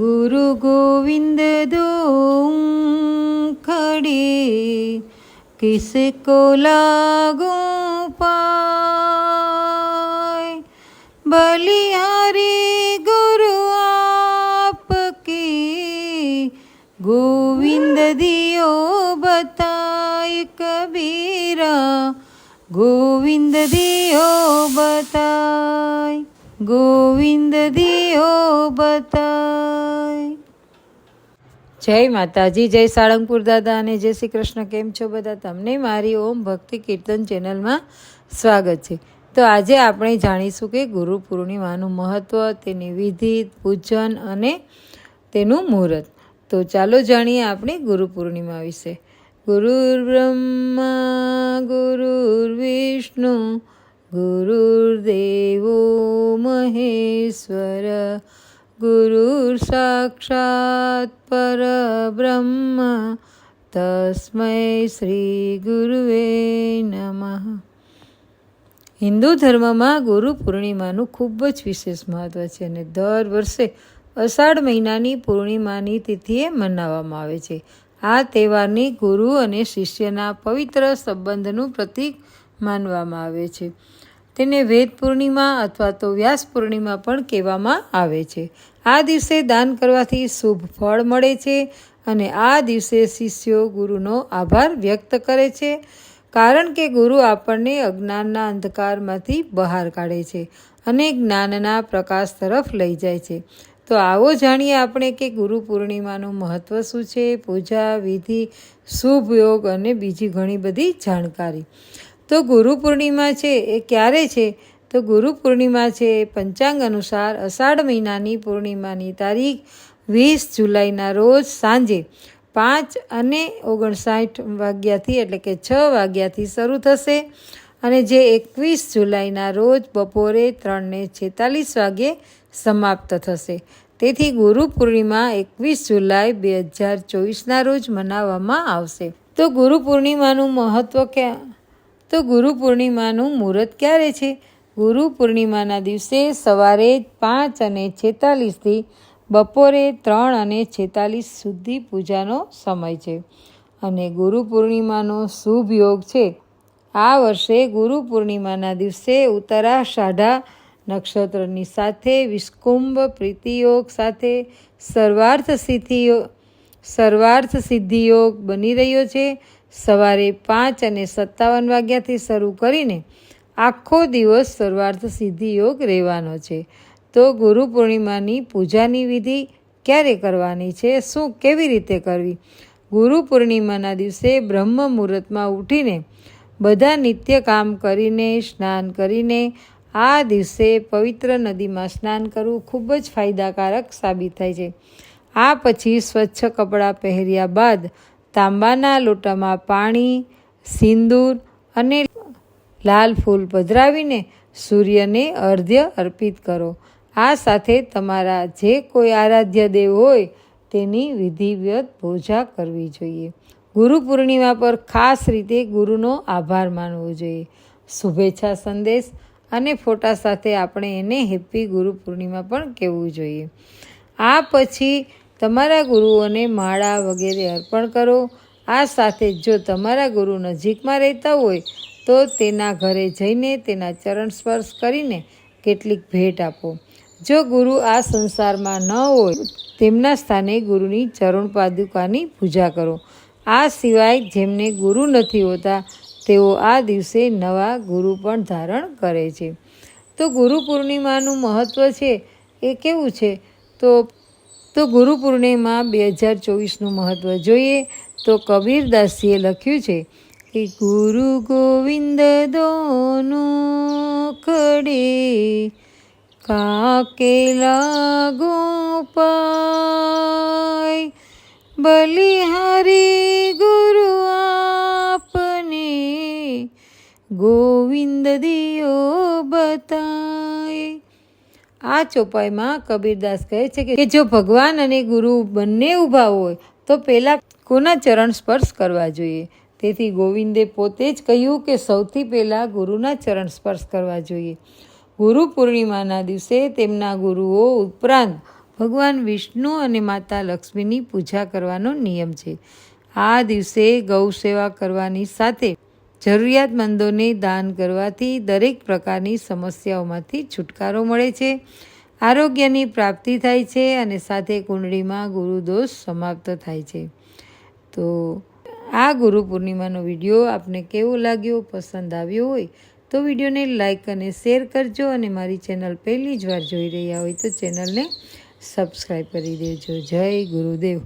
ગુરુ ગોવિંદ ધૂમ ખડી કિસકો લાગુ પાય બલિહારી ગુરુ આપકી ગોવિંદ દિયો બતાય કબીરા ગોવિંદ દિયો બતાય ગોવિંદ દિયો બતાય જય માતાજી, જય સાળંગપુર દાદા અને જય શ્રી કૃષ્ણ. કેમ છો બધા? તમને મારી ઓમ ભક્તિ કીર્તન ચેનલમાં સ્વાગત છે. તો આજે આપણે જાણીશું કે ગુરુ પૂર્ણિમાનું મહત્ત્વ તેની વિધિ, પૂજન અને તેનું મુહૂર્ત. તો ચાલો જાણીએ આપણે ગુરુ પૂર્ણિમા વિશે. ગુરુર બ્રહ્મા ગુરુર વિષ્ણુ ગુરુર્દેવો મહેશ્વર. સાક્ષાત પરબ્રહ્મ તસ્મય શ્રી ગુરુવે નમઃ હિન્દુ ધર્મમાં ગુરુ પૂર્ણિમાનું ખૂબ જ વિશેષ મહત્ત્વ છે અને દર વર્ષે અષાઢ મહિનાની પૂર્ણિમાની તિથિએ મનાવવામાં આવે છે. આ તહેવારની ગુરુ અને શિષ્યના પવિત્ર સંબંધનું પ્રતીક માનવામાં આવે છે. તેને વેદ પૂર્ણિમા અથવા તો વ્યાસ પૂર્ણિમા પણ કહેવામાં આવે છે. આ દિવસે દાન કરવાથી શુભ ફળ મળે છે અને આ દિવસે શિષ્યો ગુરુનો આભાર વ્યક્ત કરે છે. કારણ કે ગુરુ આપણને અજ્ઞાનના અંધકારમાંથી બહાર કાઢે છે અને જ્ઞાનના પ્રકાશ તરફ લઈ જાય છે. તો આવો જાણીએ આપણે કે ગુરુ પૂર્ણિમાનું મહત્ત્વ શું છે, પૂજા વિધિ, શુભ યોગ અને બીજી ઘણી બધી જાણકારી. તો ગુરુ પૂર્ણિમા છે એ ક્યારે છે? તો ગુરુ પૂર્ણિમા છે એ પંચાંગ અનુસાર અષાઢ મહિનાની પૂર્ણિમાની તારીખ વીસ જુલાઈના રોજ સાંજે પાંચ અને ઓગણસાઠ વાગ્યાથી એટલે કે છ વાગ્યાથી શરૂ થશે અને જે એકવીસ જુલાઈના રોજ બપોરે ત્રણને છેતાલીસ વાગ્યે સમાપ્ત થશે. તેથી ગુરુ પૂર્ણિમા એકવીસ જુલાઈ બે હજાર ચોવીસના રોજ મનાવવામાં આવશે. તો ગુરુ પૂર્ણિમાનું મહત્ત્વ ક્યાં? તો ગુરુ પૂર્ણિમાનું મુહૂર્ત ક્યારે છે? ગુરુ પૂર્ણિમાના દિવસે સવારે પાંચ અને છેતાલીસથી બપોરે ત્રણ અને છેતાલીસ સુધી પૂજાનો સમય છે. અને ગુરુ પૂર્ણિમાનો શુભ યોગ છે. આ વર્ષે ગુરુ પૂર્ણિમાના દિવસે ઉત્તરાષાઢા નક્ષત્રની સાથે વિસ્કુંભ પ્રીતિયોગ સાથે સર્વાર્થ સિદ્ધિ સર્વાર્થ સિદ્ધિ યોગ બની રહ્યો છે. સવારે પાંચ અને સત્તાવન વાગ્યાથી શરૂ કરીને આખો દિવસ સર્વાર્થ સિદ્ધિ યોગ રહેવાનો છે. તો ગુરુ પૂર્ણિમાની પૂજાની વિધિ ક્યારે કરવાની છે? શું કેવી રીતે કરવી? ગુરુ પૂર્ણિમાના દિવસે બ્રહ્મ મુહૂર્તમાં ઉઠીને બધા નિત્ય કામ કરીને, સ્નાન કરીને આ દિવસે પવિત્ર નદીમાં સ્નાન કરવું ખૂબ જ ફાયદાકારક સાબિત થાય છે. આ પછી સ્વચ્છ કપડાં પહેર્યા બાદ તાંબાના લોટામાં પાણી, સિંદૂર અને લાલ ફૂલ પધરાવીને સૂર્યને અર્ધ્ય અર્પિત કરો. આ સાથે તમારા જે કોઈ આરાધ્ય દેવ હોય તેની વિધિવત પૂજા કરવી જોઈએ. ગુરુ પૂર્ણિમા પર ખાસ રીતે ગુરુનો આભાર માનવો જોઈએ. શુભેચ્છા સંદેશ અને ફોટા સાથે આપણે એને હેપી ગુરુ પૂર્ણિમા પણ કહેવું જોઈએ. આ પછી તમારા ગુરુઓને માળા વગેરે અર્પણ કરો. આ સાથે જો તમારા ગુરુ નજીકમાં રહેતા હોય, તો તેના ઘરે જઈને તેના ચરણ સ્પર્શ કરીને કેટલીક ભેટ આપો. જો ગુરુ આ સંસારમાં ન હોય, તેમના સ્થાને ગુરુની ચરણ પાદુકાની પૂજા કરો. આ સિવાય જેમને ગુરુ નથી હોતા, તેઓ આ દિવસે નવા ગુરુ પણ ધારણ કરે છે. તો ગુરુ પૂર્ણિમાનું મહત્ત્વ છે એ કેવું છે? તો તો ગુરુ પૂર્ણિમા બે હજાર ચોવીસનું મહત્ત્વ જોઈએ તો કબીરદાસીએ લખ્યું છે કે ગુરુ ગોવિંદ દોનું કડે કાકે લાગો પાય. બલિહારી ગુરુ આપને ગોવિંદ દિયો બતાય. આ ચોપાઈમાં કબીરદાસ કહે છે કે જો ભગવાન અને ગુરુ બંને ઊભા હોય, તો પહેલાં કોના ચરણ સ્પર્શ કરવા જોઈએ? તેથી ગોવિંદે પોતે જ કહ્યું કે, સૌથી પહેલાં ગુરુના ચરણ સ્પર્શ કરવા જોઈએ. ગુરુ પૂર્ણિમાના દિવસે તેમના ગુરુઓ ઉપરાંત ભગવાન વિષ્ણુ અને માતા લક્ષ્મીની પૂજા કરવાનો નિયમ છે. આ દિવસે ગૌ સેવા કરવાની સાથે જરૂરિયાતમંદોને દાન કરવાથી દરેક પ્રકારની સમસ્યાઓમાંથી છુટકારો મળે છે. આરોગ્યની પ્રાપ્તિ થાય છે અને સાથે કુંડળીમાં ગુરુદોષ સમાપ્ત થાય છે. તો આ ગુરુ પૂર્ણિમાનો વીડિયો આપને કેવો લાગ્યો, પસંદ આવ્યો હોય તો વિડીયોને લાઇક અને શેર કરજો અને મારી ચેનલ પહેલી જ વાર જોઈ રહ્યા હોય તો ચેનલને સબસ્ક્રાઈબ કરી દેજો. જય ગુરુદેવ.